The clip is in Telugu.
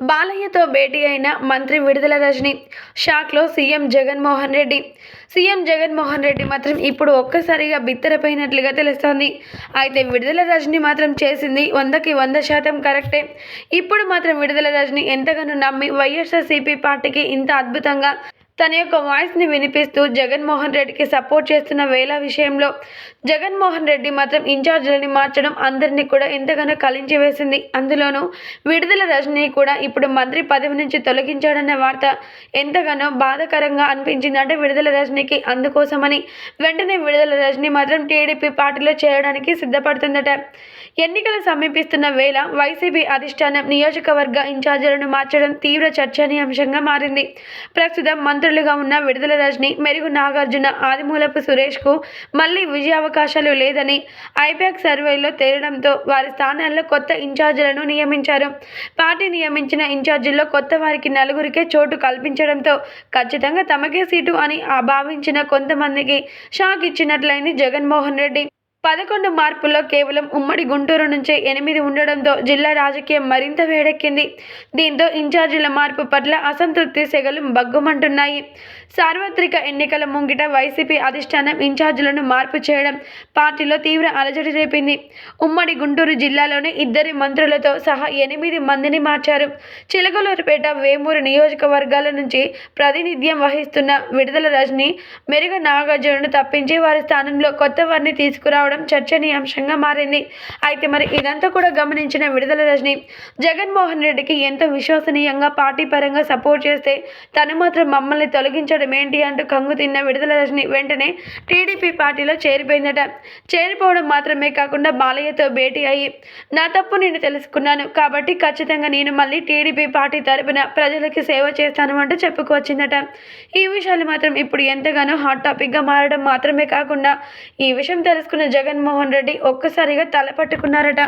బాలయ్యతో భేటీ అయిన మంత్రి విడుదల రజని. షాక్లో సీఎం జగన్మోహన్ రెడ్డి. సీఎం జగన్మోహన్ రెడ్డి మాత్రం ఇప్పుడు ఒక్కసారిగా బిత్తరపోయినట్లుగా తెలుస్తోంది. అయితే విడుదల రజని మాత్రం చేసింది వందకి వంద శాతం కరెక్టే. ఇప్పుడు మాత్రం విడుదల రజని ఎంతగానో నమ్మి వైఎస్ఆర్సీపీ పార్టీకి ఇంత అద్భుతంగా తన యొక్క వాయిస్ని వినిపిస్తూ జగన్మోహన్ రెడ్డికి సపోర్ట్ చేస్తున్న వేళ విషయంలో జగన్మోహన్ రెడ్డి మాత్రం ఇన్ఛార్జీలని మార్చడం అందరినీ కూడా ఎంతగానో కలించి వేసింది. అందులోనూ విడుదల రజని కూడా ఇప్పుడు మంత్రి పదవి నుంచి తొలగించాడన్న వార్త ఎంతగానో బాధాకరంగా అనిపించింది. అంటే విడుదల రజనీకి అందుకోసమని వెంటనే విడుదల రజని మాత్రం టీడీపీ పార్టీలో చేరడానికి సిద్ధపడుతుందట. ఎన్నికలు సమీపిస్తున్న వేళ వైసీపీ అధిష్టానం నియోజకవర్గ ఇన్ఛార్జీలను మార్చడం తీవ్ర చర్చనీయాంశంగా మారింది. ప్రస్తుతం మంత్రి మంత్రులుగా ఉన్న విడుదల రజని మెరుగు నాగార్జున ఆదిమూలపు సురేష్కు మళ్ళీ విజయ అవకాశాలు లేదని ఐపాక్ సర్వేలో తేలడంతో వారి స్థానాల్లో కొత్త ఇన్ఛార్జీలను నియమించారు. పార్టీ నియమించిన ఇన్ఛార్జీల్లో కొత్త వారికి నలుగురికే చోటు కల్పించడంతో ఖచ్చితంగా తమకే సీటు అని ఆ భావించిన కొంతమందికి షాక్ ఇచ్చినట్లయింది జగన్మోహన్ రెడ్డి. పదకొండు మార్పుల్లో కేవలం ఉమ్మడి గుంటూరు నుంచే ఎనిమిది ఉండడంతో జిల్లా రాజకీయం మరింత వేడెక్కింది. దీంతో ఇన్ఛార్జీల మార్పు పట్ల అసంతృప్తి సెగలు బగ్గుమంటున్నాయి సార్వత్రిక ఎన్నికల ముంగిట వైసీపీ అధిష్టానం ఇన్ఛార్జీలను మార్పు చేయడం పార్టీలో తీవ్ర అలజడి రేపింది. ఉమ్మడి గుంటూరు జిల్లాలోని ఇద్దరి మంత్రులతో సహా ఎనిమిది మందిని మార్చారు. చిలకలూరుపేట వేమూరు నియోజకవర్గాల నుంచి ప్రాతినిధ్యం వహిస్తున్న విడుదల రజని మెరుగ నాగార్జునను తప్పించి వారి స్థానంలో కొత్త వారిని తీసుకురావడం చర్చనీయాంశంగా మారింది. అయితే మరి ఇదంతా కూడా గమనించిన విడుదల రజని జగన్మోహన్ రెడ్డికి ఎంతో విశ్వసనీయంగా పార్టీ పరంగా సపోర్ట్ చేస్తే తను మాత్రం మమ్మల్ని తొలగించడం ఏంటి అంటూ కంగు తిన్న విడుదల రజని వెంటనే టీడీపీ పార్టీలో చేరిపోయిందట. చేరిపోవడం మాత్రమే కాకుండా బాలయ్యతో భేటీ అయ్యి నా తప్పు నేను తెలుసుకున్నాను కాబట్టి ఖచ్చితంగా నేను మళ్ళీ టీడీపీ పార్టీ తరపున ప్రజలకి సేవ చేస్తాను అంటూ చెప్పుకొచ్చిందట ఈ విషయాలు మాత్రం ఇప్పుడు ఎంతగానో హాట్ టాపిక్గా మారడం మాత్రమే కాకుండా ఈ విషయం తెలుసుకున్న జగన్మోహన్ రెడ్డి ఒక్కసారిగా తల పట్టుకున్నారట.